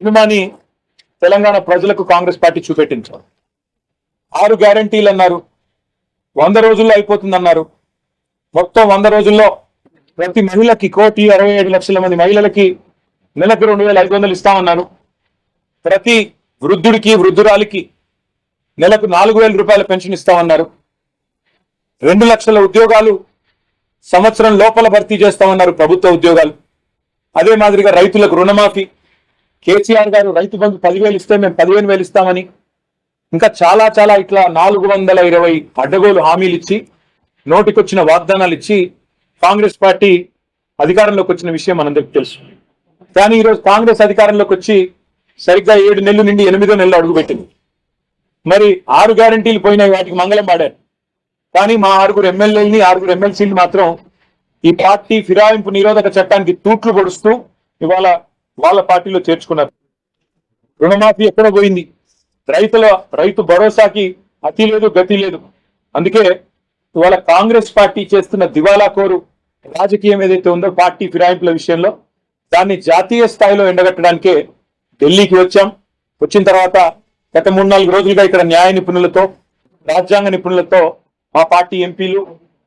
అభిమాని తెలంగాణ ప్రజలకు కాంగ్రెస్ పార్టీ చూపెట్టింది ఆరు గ్యారంటీలు అన్నారు. వంద రోజుల్లో అయిపోతుందన్నారు. మొత్తం వంద రోజుల్లో ప్రతి మహిళకి కోటి అరవై ఏడు లక్షల మంది మహిళలకి నెలకు రెండు వేల ఐదు వందలు ఇస్తామన్నారు. ప్రతి వృద్ధుడికి వృద్ధురాలికి నెలకు నాలుగు వేల రూపాయల పెన్షన్ ఇస్తామన్నారు. రెండు లక్షల ఉద్యోగాలు సంవత్సరం లోపల భర్తీ చేస్తామన్నారు ప్రభుత్వ ఉద్యోగాలు. అదే మాదిరిగా రైతులకు రుణమాఫీ కేసీఆర్ గారు రైతు బంధు పదివేలు ఇస్తే మేము పదిహేను వేలు ఇస్తామని. ఇంకా చాలా చాలా ఇట్లా నాలుగు వందల ఇరవై అడ్డగోలు హామీలు ఇచ్చి నోటికొచ్చిన వాగ్దానాలు ఇచ్చి కాంగ్రెస్ పార్టీ అధికారంలోకి వచ్చిన విషయం మనందరికీ తెలుసు. కానీ ఈరోజు కాంగ్రెస్ అధికారంలోకి వచ్చి సరిగ్గా ఏడు నెలలు నుండి ఎనిమిదో నెలలు అడుగుపెట్టింది మరి ఆరు గ్యారంటీలు పోయినాయి వాటికి మంగళం పాడారు. కానీ మా ఆరుగురు ఎమ్మెల్యేలని ఆరుగురు ఎమ్మెల్సీలు మాత్రం ఈ పార్టీ ఫిరాయింపు నిరోధక చట్టానికి తూట్లు పొడుస్తూ ఇవాళ వాళ్ళ పార్టీలో చేర్చుకున్నారు. రుణమాఫీ ఎక్కడ పోయింది? రైతుల రైతు భరోసాకి అతి లేదు గతి లేదు. అందుకే ఇవాళ కాంగ్రెస్ పార్టీ చేస్తున్న దివాలా కోరు రాజకీయం ఏదైతే ఉందో పార్టీ ఫిరాయింపుల విషయంలో దాన్ని జాతీయ స్థాయిలో ఎండగట్టడానికే ఢిల్లీకి వచ్చాం. వచ్చిన తర్వాత గత మూడు నాలుగు రోజులుగా ఇక్కడ న్యాయ నిపుణులతో రాజ్యాంగ నిపుణులతో మా పార్టీ ఎంపీలు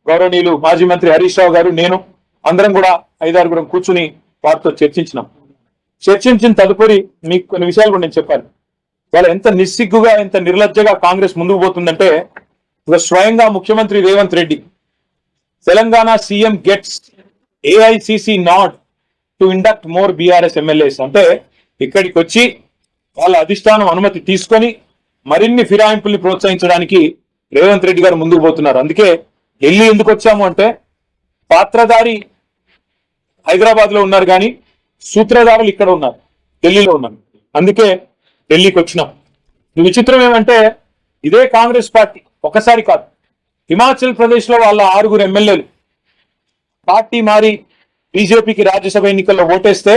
గౌరవనీయులు మాజీ మంత్రి హరీష్ రావు గారు నేను అందరం కూడా ఐదారుగురం కూర్చుని వారితో చర్చించినాం. చర్చించిన తదుపరి మీకు కొన్ని విషయాలు కూడా నేను చెప్పాను. వాళ్ళ ఎంత నిస్సిగ్గుగా ఎంత నిర్లజ్జగా కాంగ్రెస్ ముందుకు పోతుందంటే ఇక స్వయంగా ముఖ్యమంత్రి Revanth Reddy Telangana CM gets AICC not to induct more BRS MLAs అంటే ఇక్కడికి వచ్చి వాళ్ళ అధిష్టానం అనుమతి తీసుకొని మరిన్ని ఫిరాయింపుల్ని ప్రోత్సహించడానికి రేవంత్ రెడ్డి గారు ముందుకు పోతున్నారు. అందుకే ఢిల్లీ ఎందుకు వచ్చాము అంటే పాత్రధారి హైదరాబాద్లో ఉన్నారు కానీ సూత్రధారులు ఇక్కడ ఉన్నారు ఢిల్లీలో ఉన్నారు. అందుకే ఢిల్లీకి వచ్చినాం. విచిత్రం ఏమంటే ఇదే కాంగ్రెస్ పార్టీ ఒకసారి కాదు. హిమాచల్ ప్రదేశ్లో వాళ్ళ ఆరుగురు ఎమ్మెల్యేలు. పార్టీ మారి బీజేపీకి రాజ్యసభ ఎన్నికల్లో ఓటేస్తే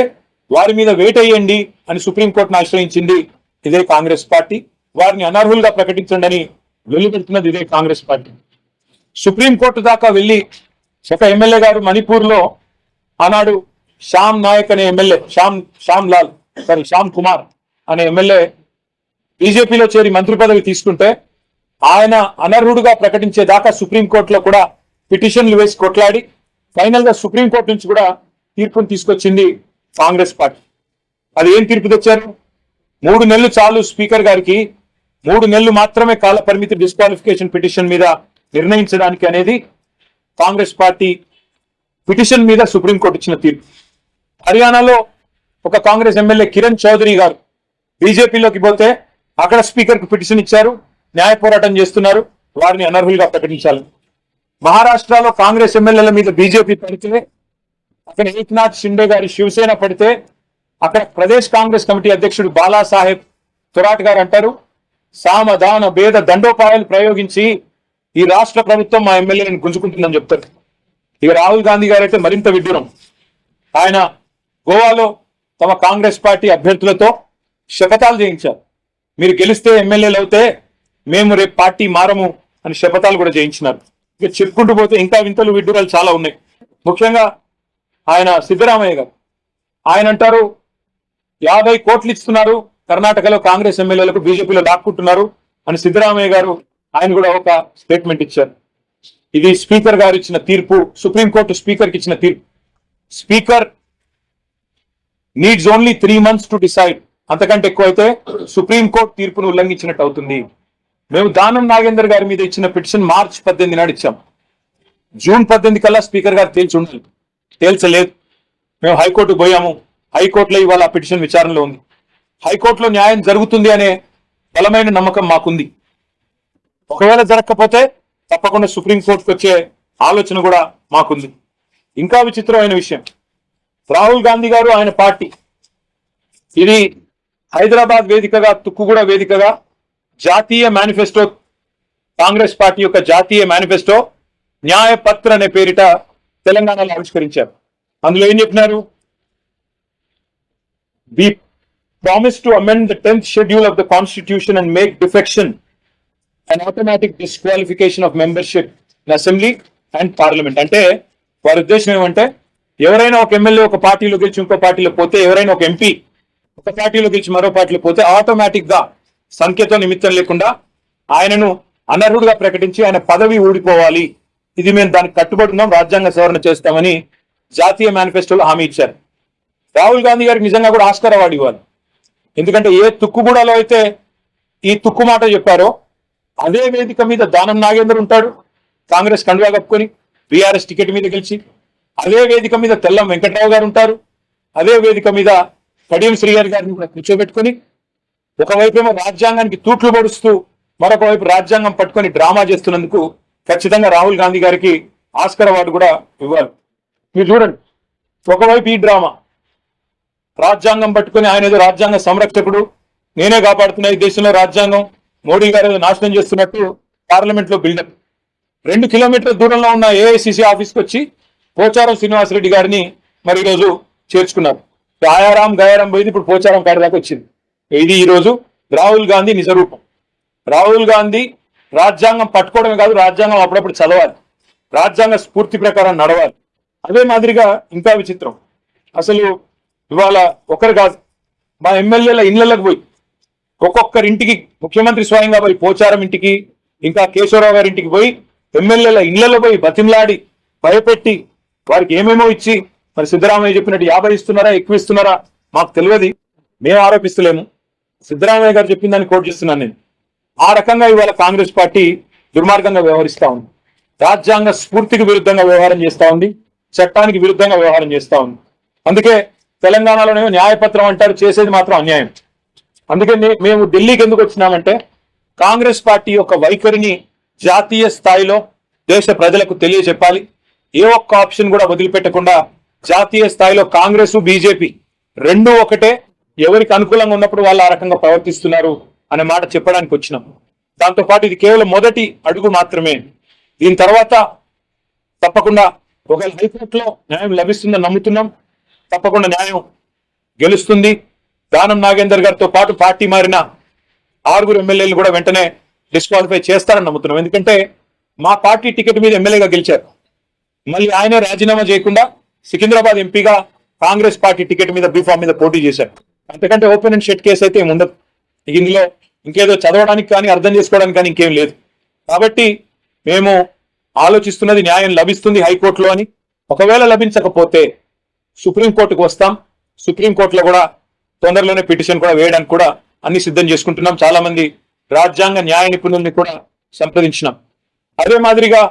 వారి మీద వేటేయండి అని సుప్రీంకోర్టును ఆశ్రయించింది ఇదే కాంగ్రెస్ పార్టీ. వారిని అనర్హులుగా ప్రకటించండి అని వెలువెడుతున్నది ఇదే కాంగ్రెస్ పార్టీ. సుప్రీంకోర్టు దాకా వెళ్ళి ఒక ఎమ్మెల్యే గారు మణిపూర్లో ఆనాడు శ్యామ్ నాయక్ అనే ఎమ్మెల్యే శ్యామ్ శ్యామ్ లాల్ సారీ శ్యామ్ కుమార్ అనే ఎమ్మెల్యే బీజేపీలో చేరి మంత్రి పదవి తీసుకుంటే ఆయన అనర్హుడుగా ప్రకటించేదాకా సుప్రీంకోర్టులో కూడా పిటిషన్లు వేసి కొట్లాడి ఫైనల్గా సుప్రీంకోర్టు నుంచి కూడా తీర్పును తీసుకొచ్చింది కాంగ్రెస్ పార్టీ. అది ఏం తీర్పు తెచ్చారు? మూడు నెలలు చాలు స్పీకర్ గారికి మూడు నెలలు మాత్రమే కాల పరిమితి డిస్క్వాలిఫికేషన్ పిటిషన్ మీద నిర్ణయించడానికి అనేది కాంగ్రెస్ పార్టీ పిటిషన్ మీద సుప్రీంకోర్టు ఇచ్చిన తీర్పు. హర్యానాలో ఒక కాంగ్రెస్ ఎమ్మెల్యే కిరణ్ చౌదరి గారు బీజేపీలోకి పోతే అక్కడ స్పీకర్కు పిటిషన్ ఇచ్చారు న్యాయ పోరాటం చేస్తున్నారు వారిని అనర్హులుగా ప్రకటించాలి. మహారాష్ట్రలో కాంగ్రెస్ ఎమ్మెల్యేల మీద బీజేపీ పడితే అక్కడ ఏక్నాథ్ షిండే గారి శివసేన పడితే అక్కడ ప్రదేశ్ కాంగ్రెస్ కమిటీ అధ్యక్షుడు బాలాసాహెబ్ తురాట్ గారు అంటారు సామధాన భేద దండోపాయాలు ప్రయోగించి ఈ రాష్ట్ర ప్రభుత్వం మా ఎమ్మెల్యేలను గుంజుకుంటుందని చెప్తారు. ఇక రాహుల్ గాంధీ గారు అయితే మరింత విడ్డూరం. ఆయన గోవాలో తమ కాంగ్రెస్ పార్టీ అభ్యర్థులతో శపథాలు చేయించారు. మీరు గెలిస్తే ఎమ్మెల్యేలు అవుతే మేము రేపు పార్టీ మారము అని శపథాలు కూడా చేయించినారు. ఇక చెప్పుకుంటూ పోతే ఇంకా వింతలు విడ్డూరాలు చాలా ఉన్నాయి. ముఖ్యంగా ఆయన సిద్ధరామయ్య గారు. ఆయన అంటారు యాభై కోట్లు ఇస్తున్నారు కర్ణాటకలో కాంగ్రెస్ ఎమ్మెల్యేలకు బీజేపీలో దాక్కుంటున్నారు అని సిద్ధరామయ్య గారు ఆయన కూడా ఒక స్టేట్మెంట్ ఇచ్చారు. ఇది స్పీకర్ గారు ఇచ్చిన తీర్పు సుప్రీంకోర్టు స్పీకర్కి ఇచ్చిన తీర్పు. Speaker needs only three months to decide అంతకంటే ఎక్కువైతే సుప్రీంకోర్టు తీర్పును ఉల్లంఘించినట్టు అవుతుంది. మేము దానం నాగేందర్ గారి మీద ఇచ్చిన పిటిషన్ మార్చ్ పద్దెనిమిది నాడు ఇచ్చాం. జూన్ పద్దెనిమిది కల్లా స్పీకర్ గారు తేల్చి ఉండాలి తేల్చలేదు. మేము హైకోర్టుకు పోయాము. హైకోర్టులో ఇవాళ ఆ పిటిషన్ విచారణలో ఉంది. హైకోర్టులో న్యాయం జరుగుతుంది అనే బలమైన నమ్మకం మాకుంది. ఒకవేళ జరగకపోతే తప్పకుండా సుప్రీంకోర్టుకు వచ్చే ఆలోచన కూడా మాకుంది. ఇంకా విచిత్రమైన విషయం. రాహుల్ గాంధీ గారు ఆయన పార్టీ. ఇది హైదరాబాద్ వేదికగా తుక్కుగూడ వేదికగా జాతీయ మేనిఫెస్టో కాంగ్రెస్ పార్టీ యొక్క జాతీయ మేనిఫెస్టో న్యాయపత్ర అనే పేరిట తెలంగాణలో ఆవిష్కరించారు. అందులో ఏం చెప్పినారు? We promise to amend the tenth schedule of the constitution and make defection and automatic disqualification of membership in assembly and parliament అంటే వారి ఉద్దేశం ఏమంటే ఎవరైనా ఒక ఎమ్మెల్యే ఒక పార్టీలో గెలిచి ఇంకో పార్టీలో పోతే ఎవరైనా ఒక ఎంపీ ఒక పార్టీలో గెలిచి మరో పార్టీలో పోతే ఆటోమేటిక్గా సంఖ్యతో నిమిత్తం లేకుండా ఆయనను అనర్హుడుగా ప్రకటించి ఆయన పదవి ఊడిపోవాలి. ఇది మేము దానికి కట్టుబడి ఉన్నాం రాజ్యాంగ సవరణ చేస్తామని జాతీయ మేనిఫెస్టోలో హామీ ఇచ్చారు. రాహుల్ గాంధీ గారికి నిజంగా కూడా ఆస్కార్ అవార్డు ఇవ్వాలి. ఎందుకంటే ఏ తుక్కుగూడలో అయితే ఈ తుక్కు మాట చెప్పారో అదే వేదిక మీద దానం నాగేందర్ ఉంటాడు కాంగ్రెస్ కండువా కప్పుకొని బీఆర్ఎస్ టికెట్ మీద గెలిచి అదే వేదిక మీద తెల్లం వెంకట్రావు గారు ఉంటారు. అదే వేదిక మీద కడియం శ్రీగారి గారిని కూడా కూర్చోబెట్టుకుని ఒకవైపేమో రాజ్యాంగానికి తూట్లు పొడుస్తూ మరొక వైపు రాజ్యాంగం పట్టుకొని డ్రామా చేస్తున్నందుకు ఖచ్చితంగా రాహుల్ గాంధీ గారికి ఆస్కర్ అవార్డు కూడా ఇవ్వాలి. మీరు చూడండి. ఒకవైపు ఈ డ్రామా. రాజ్యాంగం పట్టుకొని ఆయన ఏదో రాజ్యాంగ సంరక్షకుడు నేనే కాపాడుతున్నా ఈ దేశంలో రాజ్యాంగం మోడీ గారు ఏదో నాశనం చేస్తున్నట్టు పార్లమెంట్లో బిల్డప్. రెండు కిలోమీటర్ల దూరంలో ఉన్న ఏఐసిసి ఆఫీస్కి వచ్చి పోచారం శ్రీనివాసరెడ్డి గారిని మరి ఈరోజు చేర్చుకున్నారు. గాయారాం గయారాం పోయింది ఇప్పుడు పోచారం కాడి దాకా వచ్చింది. ఇది ఈరోజు రాహుల్ గాంధీ నిజరూపం. రాహుల్ గాంధీ రాజ్యాంగం పట్టుకోవడమే కాదు రాజ్యాంగం అప్పుడప్పుడు చదవాలి. రాజ్యాంగ స్ఫూర్తి ప్రకారం నడవాలి. అదే మాదిరిగా ఇంకా విచిత్రం. అసలు ఇవాళ ఒకరు కాదు మా ఎమ్మెల్యేల ఇళ్ళకు పోయి ఒక్కొక్కరి ఇంటికి ముఖ్యమంత్రి స్వయంగా పోయి పోచారం ఇంటికి ఇంకా కేశవరావు గారి ఇంటికి పోయి ఎమ్మెల్యేల ఇళ్ళలో పోయి బతిమలాడి భయపెట్టి వారికి ఏమేమో ఇచ్చి మరి సిద్ధరామయ్య చెప్పినట్టు యాభై ఇస్తున్నారా ఎక్కువ ఇస్తున్నారా మాకు తెలియదు. మేము ఆరోపిస్తలేము. సిద్ధరామయ్య గారు చెప్పిన దాన్ని కోట్ చేస్తున్నాను నేను. ఆ రకంగా ఇవాళ కాంగ్రెస్ పార్టీ దుర్మార్గంగా వ్యవహరిస్తా ఉంది. రాజ్యాంగ స్ఫూర్తికి విరుద్ధంగా వ్యవహారం చేస్తా ఉంది. చట్టానికి విరుద్ధంగా వ్యవహారం చేస్తా ఉంది. అందుకే తెలంగాణలోనేమో న్యాయపత్రం అంటారు చేసేది మాత్రం అన్యాయం. అందుకే నే- మేము ఢిల్లీకి ఎందుకు వచ్చినామంటే కాంగ్రెస్ పార్టీ యొక్క వైఖరిని జాతీయ స్థాయిలో దేశ ప్రజలకు తెలియజెప్పాలి. ఏ ఒక్క ఆప్షన్ కూడా వదిలిపెట్టకుండా జాతీయ స్థాయిలో కాంగ్రెస్ బీజేపీ రెండు ఒకటే. ఎవరికి అనుకూలంగా ఉన్నప్పుడు వాళ్ళు ఆ రకంగా ప్రవర్తిస్తున్నారు అనే మాట చెప్పడానికి వచ్చినాం. దాంతో పాటు ఇది కేవలం మొదటి అడుగు మాత్రమే. దీని తర్వాత తప్పకుండా ఒకవేళ హైకోర్టులో న్యాయం లభిస్తుందని నమ్ముతున్నాం. తప్పకుండా న్యాయం గెలుస్తుంది. దానం నాగేందర్ గారితో పాటు పార్టీ మారిన ఆరుగురు ఎమ్మెల్యేలు కూడా వెంటనే డిస్క్వాలిఫై చేస్తారని నమ్ముతున్నాం. ఎందుకంటే మా పార్టీ టికెట్ మీద ఎమ్మెల్యేగా గెలిచారు. మళ్ళీ ఆయనే రాజీనామా చేయకుండా సికింద్రాబాద్ ఎంపీగా కాంగ్రెస్ పార్టీ టికెట్ మీద బీఫామ్ మీద పోటీ చేశారు అంతకంటే ఓపెన్ అండ్ షెట్ కేసు అయితే ఏమి ఉండదు ఇక ఇందులో ఇంకేదో చదవడానికి కానీ అర్థం చేసుకోవడానికి కానీ ఇంకేం లేదు. కాబట్టి మేము ఆలోచిస్తున్నది న్యాయం లభిస్తుంది హైకోర్టులో అని. ఒకవేళ లభించకపోతే సుప్రీంకోర్టుకు వస్తాం. సుప్రీంకోర్టులో కూడా తొందరలోనే పిటిషన్ కూడా వేయడానికి కూడా అన్ని సిద్ధం చేసుకుంటున్నాం. చాలా మంది రాజ్యాంగ న్యాయ నిపుణుల్ని కూడా సంప్రదించినాం. అదే మాదిరిగా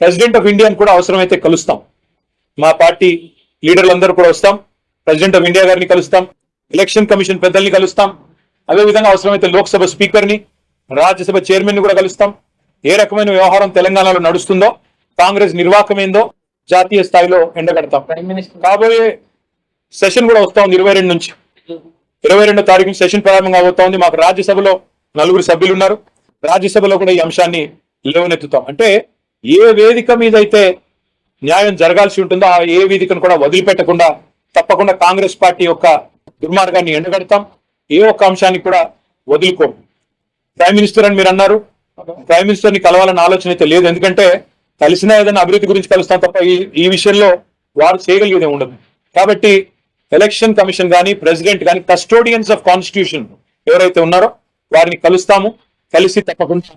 ప్రెసిడెంట్ ఆఫ్ ఇండియాని కూడా అవసరమైతే కలుస్తాం. మా పార్టీ లీడర్లందరూ కూడా వస్తాం. ప్రెసిడెంట్ ఆఫ్ ఇండియా గారిని కలుస్తాం. ఎలక్షన్ కమిషన్ పెద్దల్ని కలుస్తాం. అదే విధంగా అవసరమైతే లోక్సభ స్పీకర్ని రాజ్యసభ చైర్మన్ కూడా కలుస్తాం. ఏ రకమైన వ్యవహారం తెలంగాణలో నడుస్తుందో కాంగ్రెస్ నిర్వాహకం ఏందో జాతీయ స్థాయిలో ఎండగడతాం. కాబోయే సెషన్ కూడా వస్తా ఉంది ఇరవై రెండు నుంచి. ఇరవై రెండో తారీఖు నుంచి సెషన్ ప్రారంభం కాబోతా ఉంది. మాకు రాజ్యసభలో నలుగురు సభ్యులు ఉన్నారు. రాజ్యసభలో కూడా ఈ అంశాన్ని లేవనెత్తుతాం. అంటే ఏ వేదిక మీద అయితే న్యాయం జరగాల్సి ఉంటుందో ఆ ఏ వేదికను కూడా వదిలిపెట్టకుండా తప్పకుండా కాంగ్రెస్ పార్టీ యొక్క దుర్మార్గాన్ని ఎండగడతాం. ఏ ఒక్క అంశాన్ని కూడా వదులుకోం ప్రైమ్ మినిస్టర్ అని మీరు అన్నారు. ప్రైమ్ మినిస్టర్ని కలవాలన్న ఆలోచన అయితే లేదు. ఎందుకంటే కలిసినా ఏదైనా అభివృద్ధి గురించి కలుస్తాం తప్ప ఈ ఈ విషయంలో వారు చేయగలిగేదే ఉండదు. కాబట్టి ఎలక్షన్ కమిషన్ కానీ ప్రెసిడెంట్ కానీ కస్టోడియన్స్ ఆఫ్ కాన్స్టిట్యూషన్ ఎవరైతే ఉన్నారో వారిని కలుస్తాము. కలిసి తప్పకుండా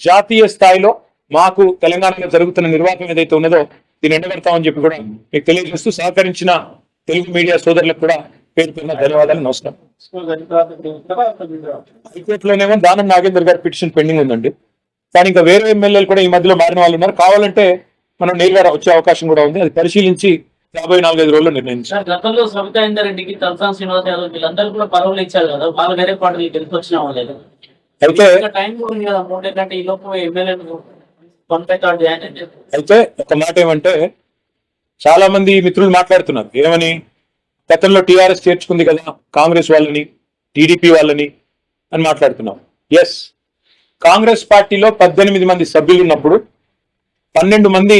జాతీయ స్థాయిలో మాకు తెలంగాణలో జరుగుతున్న నిర్వాహకం ఏదైతే ఉన్నదో దీన్ని ఎండగడతామని చెప్పి కూడా మీకు తెలియజేస్తూ సహకరించిన తెలుగు మీడియా సోదరులకు కూడా పేరు పేరున ధన్యవాదాలు నమస్కారం. హైకోర్టులోనేమో దానం నాగేందర్ గారి పిటిషన్ పెండింగ్ ఉందండి. కానీ ఇంకా వేరే ఎమ్మెల్యేలు కూడా ఈ మధ్యలో మారిన వాళ్ళు ఉన్నారు. కావాలంటే మనం నేరుగా వచ్చే అవకాశం కూడా ఉంది. అది పరిశీలించి యాభై నాలుగైదు రోజుల్లో నిర్ణయించాం. సార్ గతంలో సవితా ఇందర్ రెడ్డికి తలసాని శ్రీనివాస్ యాదవ్ వీళ్ళందరూ కూడా ఇచ్చారు కదా. వాళ్ళు వేరే పార్టీకి గెలిచి వచ్చిన వాళ్ళే అయితే టైం కూడా ఈ లోపు ఎమ్మెల్యేలు అయితే ఒక మాట ఏమంటే చాలా మంది మిత్రులు మాట్లాడుతున్నారు. ఏమని? గతంలో టీఆర్ఎస్ చేర్చుకుంది కదా కాంగ్రెస్ వాళ్ళని టీడీపీ వాళ్ళని అని మాట్లాడుతున్నాం. ఎస్ కాంగ్రెస్ పార్టీలో పద్దెనిమిది మంది సభ్యులు ఉన్నప్పుడు పన్నెండు మంది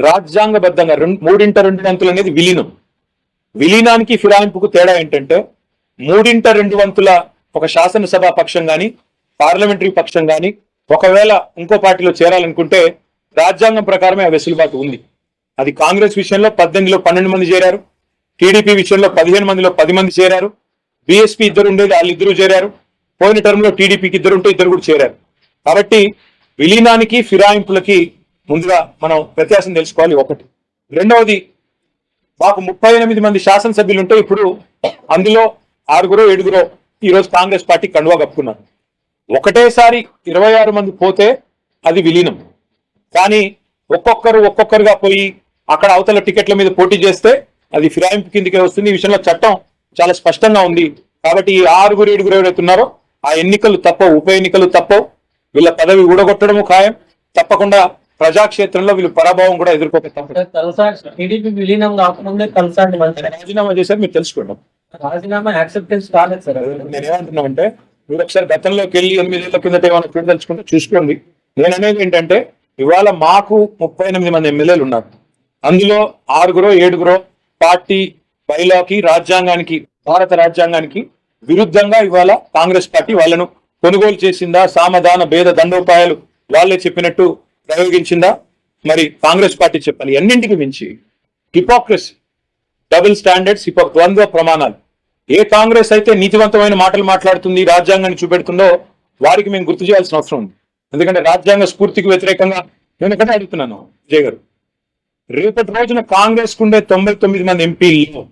రాజ్యాంగబద్ధంగా రెండు మూడింట రెండు వంతులు అనేది విలీనం. విలీనానికి ఫిరాయింపుకు తేడా ఏంటంటే మూడింట రెండు వంతుల ఒక శాసనసభ పక్షం కానీ పార్లమెంటరీ పక్షం కానీ ఒకవేళ ఇంకో పార్టీలో చేరాలనుకుంటే రాజ్యాంగం ప్రకారమే ఆ వెసులుబాటు ఉంది. అది కాంగ్రెస్ విషయంలో పద్దెనిమిదిలో పన్నెండు మంది చేరారు. టీడీపీ విషయంలో పదిహేను మందిలో పది మంది చేరారు. బీఎస్పీ ఇద్దరు ఉండేది వాళ్ళు ఇద్దరు చేరారు. పోయిన టర్మ్లో టీడీపీకి ఇద్దరు ఉంటే ఇద్దరు కూడా చేరారు. కాబట్టి విలీనానికి ఫిరాయింపులకి ముందుగా మనం వ్యత్యాసం తెలుసుకోవాలి ఒకటి. రెండవది మాకు ముప్పై ఎనిమిది మంది శాసనసభ్యులు ఉంటే ఇప్పుడు అందులో ఆరుగురో ఏడుగురో ఈ రోజు కాంగ్రెస్ పార్టీ కండువా కప్పుకున్నారు. ఒకటేసారి ఇరవై ఆరు మంది పోతే అది విలీనం. కానీ ఒక్కొక్కరు ఒక్కొక్కరుగా పోయి అక్కడ అవతల టికెట్ల మీద పోటీ చేస్తే అది ఫిరాయింపు కిందకే వస్తుంది. ఈ విషయంలో చట్టం చాలా స్పష్టంగా ఉంది. కాబట్టి ఈ ఆరుగురు ఏడుగురు ఎవరైతే ఉన్నారో ఆ ఎన్నికలు తప్పవు ఉప ఎన్నికలు తప్పవు. వీళ్ళ పదవి ఊడగొట్టడము ఖాయం. తప్పకుండా ప్రజాక్షేత్రంలో వీళ్ళు పరాభవం కూడా ఎదుర్కోక రాజీనామా చేశారు మీరు తెలుసుకోండి. రాజీనామా యాక్సెప్టెన్స్ కాలేదు సార్. నేను ఏమంటున్నా అంటే మీరు ఒకసారి గతంలోకి వెళ్ళి ఎనిమిదేళ్ళ కిందట ఏమైనా చూడదలుచుకుంటే చూసుకోండి. నేను అనేది ఏంటంటే ఇవాళ మాకు ముప్పై ఎనిమిది మంది ఎమ్మెల్యేలు ఉన్నారు. అందులో ఆరుగురో ఏడుగురో పార్టీ బైలాకి రాజ్యాంగానికి భారత రాజ్యాంగానికి విరుద్ధంగా ఇవాళ కాంగ్రెస్ పార్టీ వాళ్ళను కొనుగోలు చేసిందా సామధాన భేద దండోపాయాలు వాళ్ళే చెప్పినట్టు ప్రయోగించిందా? మరి కాంగ్రెస్ పార్టీ చెప్పాలి. ఎన్నింటికి మించి హిపోక్రసీ డబుల్ స్టాండర్డ్స్ హిపో ద్వంద్వ ప్రమాణాలు. ఏ కాంగ్రెస్ అయితే నీతివంతమైన మాటలు మాట్లాడుతుంది రాజ్యాంగాన్ని చూపెడుతుందో వారికి మేము గుర్తు చేయాల్సిన అవసరం ఉంది. ఎందుకంటే రాజ్యాంగ స్ఫూర్తికి వ్యతిరేకంగా నేను ఎక్కడ అడుగుతున్నాను విజయ్ గారు. రేపటి రోజున కాంగ్రెస్ ఉండే తొంభై తొమ్మిది మంది ఎంపీలు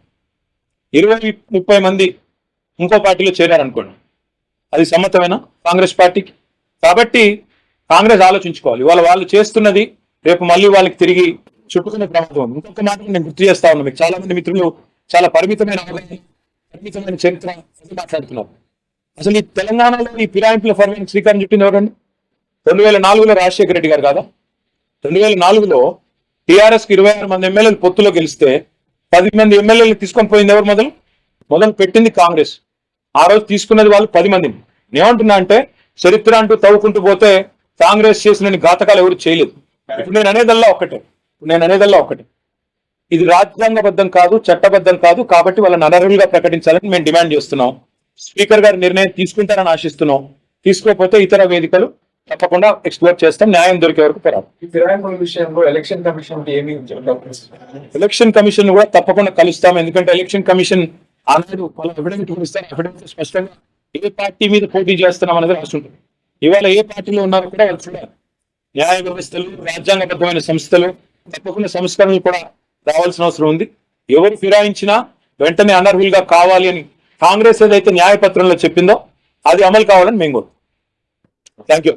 ఇరవై ముప్పై మంది ఇంకో పార్టీలో చేరారనుకోండి. అది సమ్మతమేనా కాంగ్రెస్ పార్టీకి? కాబట్టి కాంగ్రెస్ ఆలోచించుకోవాలి. ఇవాళ వాళ్ళు చేస్తున్నది రేపు మళ్ళీ వాళ్ళకి తిరిగి చుట్టుకునే ప్రమాదం ఉంది. ఇంకొక మాట నేను గుర్తు చేస్తా ఉన్నా మీకు. చాలా మంది మిత్రులు చాలా పరిమితమైన అవగాహన, చరిత్ర అది మాట్లాడుతున్నారు అసలు ఈ తెలంగాణలో ఈ ఫిరాయింపుల ఫర్మాన్ శ్రీకారం చుట్టింది ఎవరండి? రెండు వేల నాలుగులో రాజశేఖర రెడ్డి గారు కాదా? రెండు వేల నాలుగులో టీఆర్ఎస్కి ఇరవై ఆరు మంది ఎమ్మెల్యేలు పొత్తులో గెలిస్తే పది మంది ఎమ్మెల్యేలు తీసుకొని పోయింది ఎవరు మొదలు? మొదలు పెట్టింది కాంగ్రెస్. ఆ రోజు తీసుకున్నది వాళ్ళు పది మందిని నేమంటున్నా అంటే చరిత్ర అంటూ తవ్వుకుంటూ పోతే కాంగ్రెస్ చేసిన ఘాతకాలు ఎవరు చేయలేదు. ఇప్పుడు నేను అనేదల్లా ఒక్కటే. నేను అనేదల్లా ఒక్కటే. ఇది రాజ్యాంగబద్ధం కాదు చట్టబద్ధం కాదు కాబట్టి వాళ్ళని అనర్హులుగా ప్రకటించాలని మేము డిమాండ్ చేస్తున్నాం. స్పీకర్ గారు నిర్ణయం తీసుకుంటారని ఆశిస్తున్నాం. తీసుకోకపోతే ఇతర వేదికలు తప్పకుండా ఎక్స్ప్లోర్ చేస్తాం న్యాయం దొరికే వరకు ఎలక్షన్ కమిషన్ కూడా తప్పకుండా కలుస్తాం ఎందుకంటే ఎలక్షన్ కమిషన్ ఆనాడు వాళ్ళ ఎవిడెన్స్ ఇస్తారు ఎవిడెన్స్ స్పష్టంగా ఏ పార్టీ మీద పోటీ చేస్తున్నాం అనేది రాస్తుంటుంది ఇవాళ ఏ పార్టీలో ఉన్నారో కూడా వాళ్ళు చూడాలి. న్యాయ వ్యవస్థలు రాజ్యాంగబద్ధమైన సంస్థలు తప్పకుండా సంస్కరణలు కూడా రావాల్సిన అవసరం ఉంది. ఎవరు ఫిరాయించినా వెంటనే అనర్హులుగా కావాలి అని కాంగ్రెస్ ఏదైతే న్యాయపత్రంలో చెప్పిందో అది అమలు కావాలని మేము థ్యాంక్ యూ